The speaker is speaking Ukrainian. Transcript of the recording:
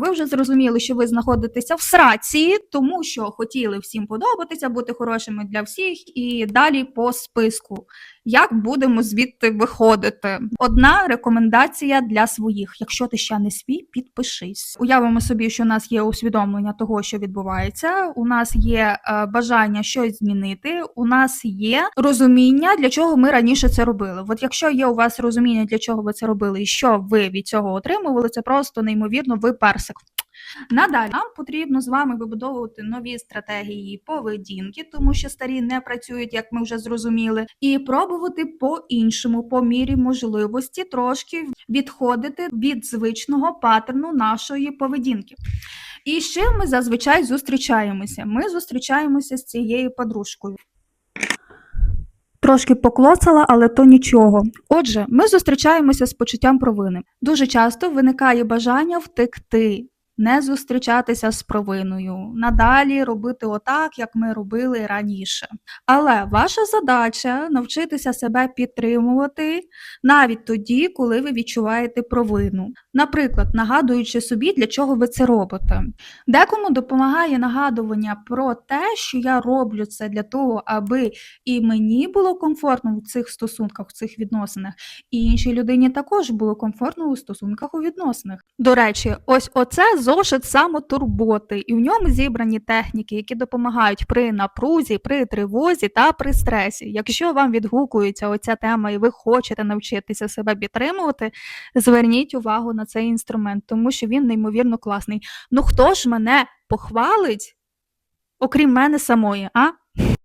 ви вже зрозуміли, що ви знаходитеся в сраці, тому що хотіли всім подобатися, бути хорошими для всіх, і далі по списку. Як будемо звідти виходити? Одна рекомендація для своїх: якщо ти ще не свій, підпишись. Уявимо собі, що у нас є усвідомлення того, що відбувається. У нас є е, бажання щось змінити. У нас є розуміння, для чого ми раніше це робили. От якщо є у вас розуміння, для чого ви це робили, і що ви від цього отримували, це просто неймовірно. Ви персик. Надалі нам потрібно з вами вибудовувати нові стратегії поведінки, тому що старі не працюють, як ми вже зрозуміли, і пробувати по-іншому, по мірі можливості, трошки відходити від звичного паттерну нашої поведінки. І з чим ми зазвичай зустрічаємося? Ми зустрічаємося з цією подружкою. Трошки поклоцала, але то нічого. Отже, ми зустрічаємося з почуттям провини. Дуже часто виникає бажання втекти, не зустрічатися з провиною, надалі робити отак, як ми робили раніше. Але ваша задача навчитися себе підтримувати навіть тоді, коли ви відчуваєте провину. Наприклад, нагадуючи собі, для чого ви це робите. Декому допомагає нагадування про те, що я роблю це для того, аби і мені було комфортно в цих стосунках, в цих відносинах, і іншій людині також було комфортно у стосунках у відносинах. До речі, ось оце зошит самотурботи, і в ньому зібрані техніки, які допомагають при напрузі, при тривозі та при стресі. Якщо вам відгукується оця тема, і ви хочете навчитися себе підтримувати, зверніть увагу на цей інструмент, тому що він неймовірно класний. Ну хто ж мене похвалить, окрім мене самої, а?